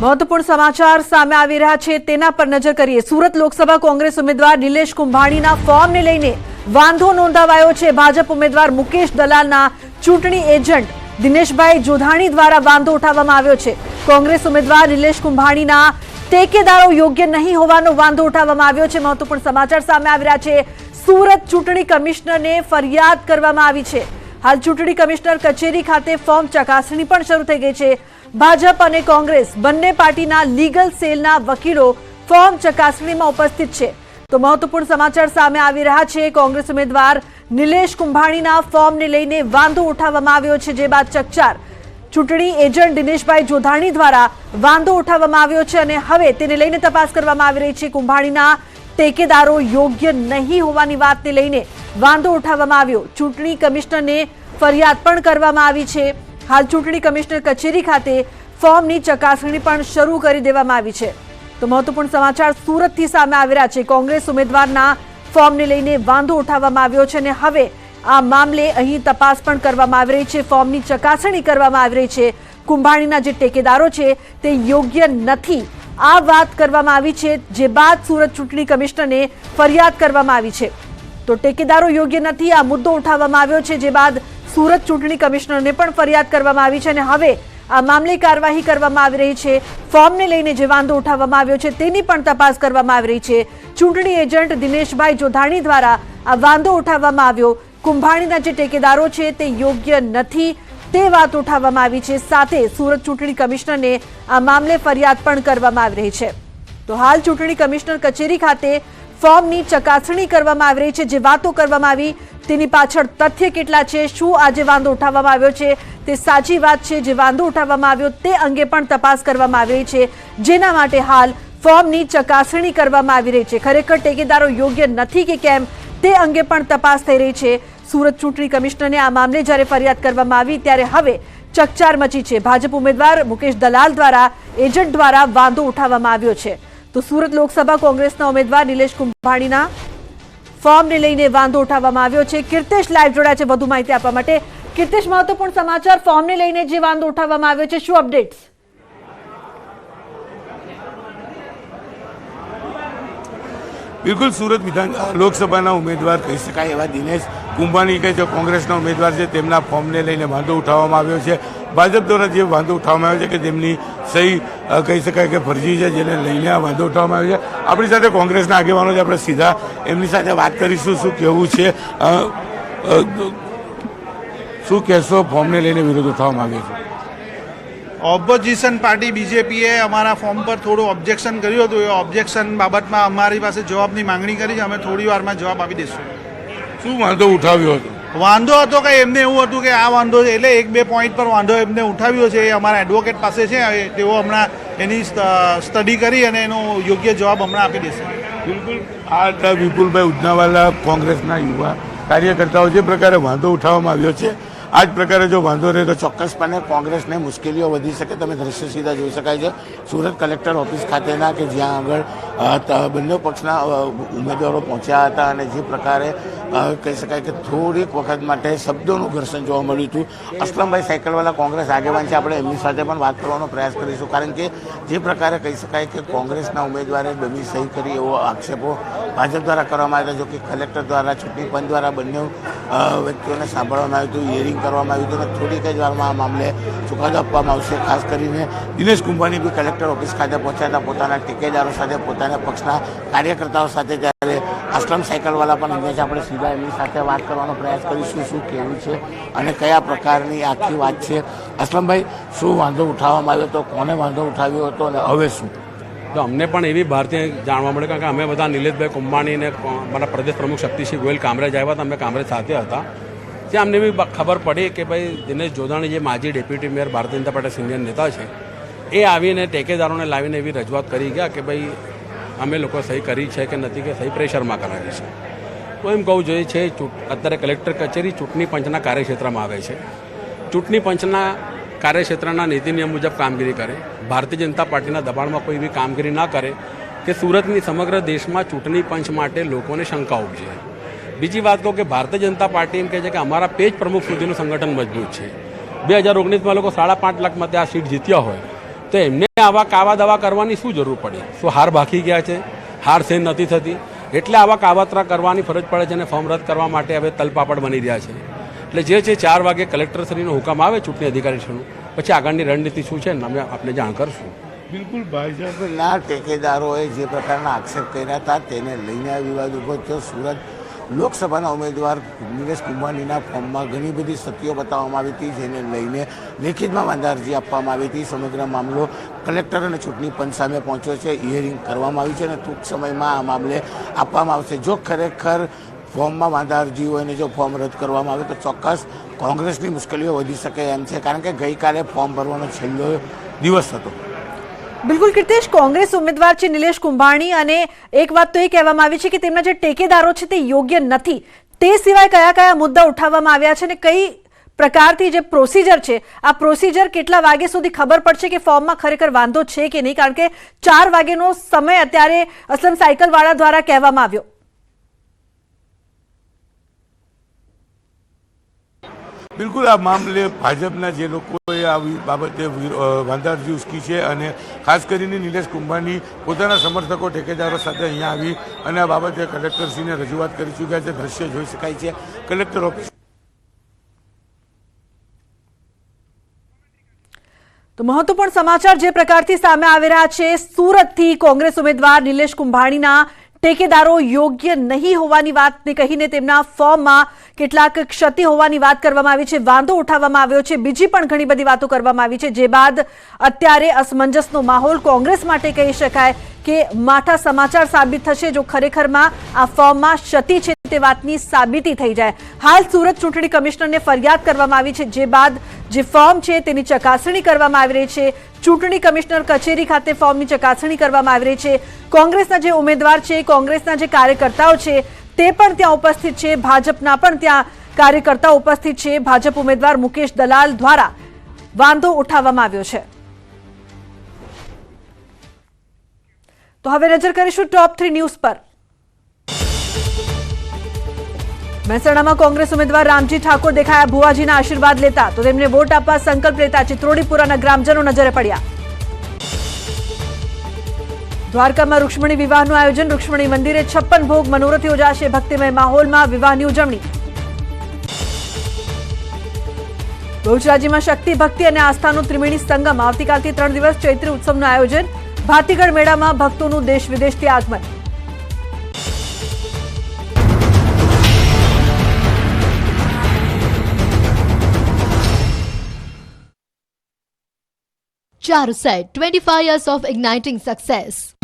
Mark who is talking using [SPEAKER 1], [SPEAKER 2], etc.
[SPEAKER 1] મહત્વપૂર્ણ સમાચાર સામે આવી રહ્યા છે. તેના પર નજર કરીએ. સુરત લોકસભા કોંગ્રેસ ઉમેદવાર નિલેશ કુંભાણીના ફોર્મને લઈને વાંધો નોંધાવાયો છે. ભાજપ ઉમેદવાર મુકેશ દલાલના ચૂંટણી એજન્ટ દિનેશભાઈ જોધાણી દ્વારા વાંધો ઉઠાવવામાં આવ્યો છે. કોંગ્રેસ ઉમેદવાર નિલેશ કુંભાણીના ટેકેદારો યોગ્ય નહીં હોવાનો વાંધો ઉઠાવવામાં આવ્યો છે. મહત્વપૂર્ણ સમાચાર સામે આવી રહ્યા છે. સુરત ચૂંટણી કમિશનરને ફરિયાદ કરવામાં આવી છે. હાલ ચૂંટણી કમિશનર કચેરી ખાતે ફોર્મ ચકાસણી પણ શરૂ થઈ ગઈ છે. ભાજપ અને કોંગ્રેસ બંને પાર્ટીના લીગલ સેલના વકીલો ફોર્મ ચકાસણીમાં ઉપસ્થિત છે. તો મહત્વપૂર્ણ સમાચાર સામે આવી રહ્યા છે. કોંગ્રેસ ઉમેદવાર નિલેશ કુંભાણીના ફોર્મને લઈને વાંધો ઉઠાવવામાં આવ્યો છે, જે બાદ ચકચાર. ચૂંટણી એજન્ટ દિનેશભાઈ જોધાણી દ્વારા વાંધો ઉઠાવવામાં આવ્યો છે અને હવે તેને લઈને તપાસ કરવામાં આવી રહી છે. કુંભાણીના ટેકેદારો યોગ્ય નહીં હોવાની વાતને લઈને વાંધો ઉઠાવવામાં આવ્યો. ચૂંટણી કમિશનરને ફરિયાદ પણ કરવામાં આવી છે. હાલ ચૂંટણી કમિશનર કચેરી ખાતે ફોર્મની ચકાસણી પણ શરૂ કરી દેવામાં આવી છે. તો મહત્વપૂર્ણ સમાચાર સુરતથી સામે આવી રહ્યા છે. કોંગ્રેસ ઉમેદવારના ફોર્મને લઈને વાંધો ઉઠાવવામાં આવ્યો છે અને હવે આ મામલે અહીં તપાસ પણ કરવામાં આવી રહી છે. ફોર્મની ચકાસણી કરવામાં આવી રહી છે. કુંભાણીના જે ટેકેદારો છે તે યોગ્ય નથી. આ વાત કરવામાં આવી છે જે બાદ સુરત ચૂંટણી કમિશનરને ફરિયાદ કરવામાં આવી છે. તો ટેકેદારો યોગ્ય નથી, આ મુદ્દો ઉઠાવવામાં આવ્યો છે જે બાદ સુરત ચૂંટણી કમિશનરને પણ ફરિયાદ કરવામાં આવી છે અને હવે આ મામલે કાર્યવાહી કરવામાં આવી રહી છે. ફોર્મને લઈને જે વાંધો ઉઠાવવામાં આવ્યો છે તેની પણ તપાસ કરવામાં આવી રહી છે. ચૂંટણી એજન્ટ દિનેશભાઈ જોધાણી દ્વારા આ વાંધો ઉઠાવવામાં આવ્યો. કુંભાણીના જે ટેકેદારો છે તે યોગ્ય નથી. તે વાત ઉઠાવવામાં આવી છે. સાથે સુરત ચૂંટણી કમિશનરને આ મામલે ફરિયાદ પણ કરવામાં આવી રહી છે. તો હાલ ચૂંટણી કમિશનર કચેરી ખાતે ફોર્મની ચકાસણી કરવામાં આવી રહી છે, જે વાતો કરવામાં આવી, તેની પાછળ તથ્ય કેટલા છે, શું આજે વાંધો ઉઠાવવામાં આવ્યો છે, તે સાચી વાત છે, જે વાંધો ઉઠાવવામાં આવ્યો તે અંગે પણ તપાસ કરવામાં આવી રહી છે. જેના માટે હાલ ફોર્મની ચકાસણી કરવામાં આવી રહી છે. ખરેખર ટેકેદારો યોગ્ય નથી કે કેમ, તે અંગે પણ તપાસ થઈ રહી છે. સુરત ચૂંટણી કમિશનરને આ મામલે જ્યારે ફરિયાદ કરવામાં આવી, ત્યારે હવે ચકચાર મચી છે. ભાજપ ઉમેદવાર મુકેશ દલાલ દ્વારા, એજન્ટ દ્વારા વાંધો ઉઠાવવામાં આવ્યો છે. તો સુરત લોકસભા કોંગ્રેસના ઉમેદવાર નિલેશ કુંભાણીના ફોર્મને લઈને વાંધો ઉઠાવવામાં આવ્યો છે. કીર્તેશ લાઈવ જોડાયા છે વધુ માહિતી આપવા માટે. કીર્તેશ, મહત્વપૂર્ણ સમાચાર, ફોર્મને લઈને જે વાંધો ઉઠાવવામાં આવ્યો છે, શું અપડેટ્સ
[SPEAKER 2] બિલકુલ સુરત વિધાન લોકસભાના ઉમેદવાર કહી શકાય એવા દિનેશ કુંભાણી કે જે કોંગ્રેસના ઉમેદવાર છે, તેમના ફોર્મને લઈને વાંધો ઉઠાવવામાં આવ્યો છે. ભાજપ દ્વારા જે વાંધો ઉઠાવવામાં આવ્યો છે કે તેમની સહી કહી શકાય કે ફરજી છે, જેને લઈને આ વાંધો ઉઠાવવામાં આવ્યો છે. આપણી સાથે કોંગ્રેસના આગેવાનો છે, આપણે સીધા એમની સાથે વાત કરીશું, શું કહેવું છે? શું કહેશો? ફોર્મને લઈને વિરોધ ઉઠાવવામાં આવ્યો છે.
[SPEAKER 3] ઓપોઝિશન પાર્ટી બીજેપીએ અમારા ફોર્મ પર થોડું ઓબ્જેક્શન કર્યું હતું. એ ઓબ્જેક્શન બાબતમાં અમારી પાસે જવાબની માંગણી કરી છે. અમે થોડી વારમાં જવાબ આપી દઈશું.
[SPEAKER 2] શું વાંધો ઉઠાવ્યો હતો?
[SPEAKER 3] વાંધો હતો કે એમને એવું હતું કે આ વાંધો છે એટલે એક બે પોઈન્ટ પર વાંધો એમને ઉઠાવ્યો છે એ અમારા એડવોકેટ પાસે છે તેઓ હમણાં એની સ્ટડી કરી અને એનો યોગ્ય જવાબ હમણાં આપી દેશે.
[SPEAKER 2] બિલકુલ. આ હતા વિપુલભાઈ ઉજનાવાલા કોંગ્રેસના યુવા કાર્યકર્તાઓ જે પ્રકારે વાંધો ઉઠાવવામાં આવ્યો છે. આ જ પ્રકારે જો વાંધો રહે તો ચોક્કસપણે કોંગ્રેસને મુશ્કેલીઓ વધી શકે. તમે દ્રશ્ય સીધા જોઈ શકાય છે. સુરત કલેક્ટર ઓફિસ ખાતેના કે જ્યાં આગળ બંને પક્ષના ઉમેદવારો પહોંચ્યા હતા અને જે પ્રકારે કહી શકાય કે થોડીક વખત માટે શબ્દોનું ઘર્ષણ જોવા મળ્યું હતું. અસલમભાઈ સાયકલવાલા કોંગ્રેસ આગેવાન છે. આપણે એમની સાથે પણ વાત કરવાનો પ્રયાસ કરીશું. કારણ કે જે પ્રકારે કહી શકાય કે કોંગ્રેસના ઉમેદવારે ડમી સહી કરી એવો આક્ષેપો ભાજપ દ્વારા કરવામાં આવ્યા હતા જો કે કલેક્ટર દ્વારા, ચૂંટણી પંચ દ્વારા બંને વ્યક્તિઓને સાંભળવામાં આવ્યું હતું હિયરિંગ કરવામાં આવ્યું હતું અને થોડીક જ વારમાં આ મામલે ચુકાદો આપવામાં આવશે. ખાસ કરીને દિનેશ કુંભાની બી કલેક્ટર ઓફિસ ખાતે પહોંચ્યા હતા. પોતાના ટેકેદારો સાથે, પોતાના પક્ષના કાર્યકર્તાઓ સાથે ત્યારે આશ્રમ સાયકલવાલા પણ અહીંયા છે. આપણે સીધા એમની સાથે વાત કરવાનો પ્રયાસ કરીશું, શું કેવું છે અને કયા પ્રકારની આખી વાત છે. અસલમભાઈ શું વાંધો ઉઠાવવામાં આવ્યો હતો? કોને વાંધો ઉઠાવ્યો હતો? અને હવે શું?
[SPEAKER 4] તો અમને પણ એવી ભારતીય જાણવા મળે કારણ કે અમે બધા નિલેશભાઈ કુંભાણી અને કો- મારા પ્રદેશ પ્રમુખ શક્તિસિંહ ગોયલ કામરેજ આવ્યા હતા, અમે કામરેજ સાથે હતા. ત્યાં અમને એવી ખબર પડી કે ભાઈ દિનેશ જોધાણી જે માજી deputy mayor, Bharatiya Janata party senior નેતા છે, એ આવીને ટેકેદારોને લાવીને એવી રજૂઆત કરી ગયા કે ભાઈ અમે લોકો સહી કરી છે કે નથી કે સહી પ્રેશરમાં કરાવી છે. તો એમ કહું જોઈએ છે અત્યારે કલેક્ટર કચેરી ચૂંટણી પંચના કાર્યક્ષેત્રમાં આવે છે. ચૂંટણી પંચના કાર્યક્ષેત્રના નીતિ નિયમ મુજબ કામગીરી કરે, ભારતીય જનતા પાર્ટીના દબાણમાં કોઈ એવી કામગીરી ના કરે કે સુરતની સમગ્ર દેશમાં ચૂંટણી પંચ માટે લોકોને શંકા ઉપજે. બીજી વાત કહું કે ભારતીય જનતા પાર્ટી એમ કહે છે કે અમારા પેજ પ્રમુખ સુધીનું સંગઠન મજબૂત છે. બે હજાર ઓગણીસમાં લોકો સાડા પાંચ લાખ મતે આ સીટ જીત્યા હોય, તો એમને આવા કાવા દાવા કરવાની શું જરૂર પડી? શું હાર બાકી ગયા છે? હાર સેન નથી થતી? એટલે આવા કાવતરા કરવાની ફરજ પડે છે અને ફોર્મ રદ કરવા માટે હવે તલપાપડ બની રહ્યા છે. એટલે જે છે ચાર વાગે કલેક્ટરશ્રીનો હુકમ આવે ચૂંટણી અધિકારીશ્રીનું પછી આગળની રણનીતિ શું છે ને અમે આપને જાણ કરશું.
[SPEAKER 2] બિલકુલ ભાજપના ટેકેદારોએ જે પ્રકારના આક્ષેપ કર્યા હતા તેને લઈને આ વિવાદ ઊભો થયો. સુરત લોકસભાના ઉમેદવાર નિલેશ કુંભાનીના ફોર્મમાં ઘણી બધી સત્યો બતાવવામાં આવી હતી જેને લઈને લેખિતમાં વાંધા અરજી આપવામાં આવી હતી. સમગ્ર મામલો કલેક્ટર અને ચૂંટણી પંચ સામે પહોંચ્યો છે. હિયરિંગ કરવામાં આવી છે અને ટૂંક સમયમાં આ મામલે આપવામાં આવશે. જો ખરેખર ફોર્મમાં વાંધા અરજી હોય અને જો ફોર્મ રદ કરવામાં આવે તો ચોક્કસ કોંગ્રેસની મુશ્કેલીઓ વધી શકે એમ છે. કારણ કે ગઈકાલે ફોર્મ ભરવાનો છેલ્લો દિવસ હતો.
[SPEAKER 1] બિલકુલ કીર્તેશ, કોંગ્રેસ ઉમેદવાર છે નિલેશ કુંભાણી અને એક વાત તો એ કહેવામાં આવી છે કે તેમના જે ટેકેદારો છે તે યોગ્ય નથી. તે સિવાય કયા કયા મુદ્દા ઉઠાવવામાં આવ્યા છે અને કઈ પ્રકારથી જે પ્રોસીજર છે, આ પ્રોસિજર કેટલા વાગે સુધી ખબર પડશે કે ફોર્મમાં ખરેખર વાંધો છે કે નહીં? કારણ કે ચાર વાગ્યાનો સમય અત્યારે અસલમ સાયકલવાળા દ્વારા કહેવામાં આવ્યો.
[SPEAKER 2] બિલકુલ આ મામલે ભાજપના જે લોકોએ આવી બાબતે વિ- અ, વાંધા અરજી ઉચકી છે અને ખાસ કરીને નિલેશ કુંભાણી પોતાના સમર્થકો ઠેકેદારો સાથે અહીંયા આવી અને આ બાબતે કલેક્ટરશ્રીને રજૂઆત કરી ચૂક્યા છે. દ્રશ્ય જોઈ શકાય છે. કલેક્ટર ઓફિસ
[SPEAKER 1] તો મહત્વપૂર્ણ સમાચાર જે પ્રકારથી સામે આવી રહ્યા છે સુરતથી કોંગ્રેસ ઉમેદવાર નિલેશ કુંભાણીના ટેકેદારો યોગ્ય નહીં હોવાની વાતને કહીને તેમના ફોર્મમાં કેટલાક ક્ષતિ હોવાની વાત કરવામાં આવી છે, વાંધો ઉઠાવવામાં આવ્યો છે. બીજી પણ ઘણી બધી વાતો કરવામાં આવી છે, જે બાદ અત્યારે અસમંજસનો માહોલ કોંગ્રેસ માટે કહી શકાય કે માઠા સમાચાર સાબિત થશે જો ખરેખરમાં આ ફોર્મમાં ક્ષતિ છે તે વાતની સાબિતી થઈ જાય. હાલ સુરત ચૂંટણી કમિશનરને ફરિયાદ કરવામાં આવી છે, જે બાદ જે ફોર્મ છે તેની ચકાસણી કરવામાં આવી રહી છે. ચૂંટણી કમિશનર કચેરી ખાતે ફોર્મની ચકાસણી કરવામાં આવી રહી છે. કોંગ્રેસના જે ઉમેદવાર છે, કોંગ્રેસના જે કાર્યકર્તાઓ છે, તે પણ ત્યાં ઉપસ્થિત છે. ભાજપના પણ ત્યાં કાર્યકર્તાઓ ઉપસ્થિત છે. ભાજપ ઉમેદવાર મુકેશ દલાલ દ્વારા વાંધો ઉઠાવવામાં આવ્યો છે. તો હવે નજર કરીશું ટોપ થ્રી ન્યૂઝ પર. મહેસાણામાં કોંગ્રેસ ઉમેદવાર રામજી ઠાકોર દેખાયા, ભુવાજીના આશીર્વાદ લેતા, તો તેમને વોટ આપવા સંકલ્પ લેતા ચિત્રોડીપુરાના ગ્રામજનો નજરે પડ્યા. દ્વારકામાં રૂક્ષ્મણી વિવાહનું આયોજન, રૂક્ષ્મણી મંદિરે છપ્પન ભોગ મનોરથ યોજાશે ભક્તિમય માહોલમાં વિવાહની ઉજવણી. બહુચરાજીમાં શક્તિ, ભક્તિ અને આસ્થાનું ત્રિવેણી સંગમ. આવતીકાલથી ત્રણ દિવસ ચૈત્રી ઉત્સવનું આયોજન. ભાતીગઢ મેળામાં ભક્તોનું દેશ વિદેશથી આગમન.
[SPEAKER 5] Charusat 25 years of igniting success.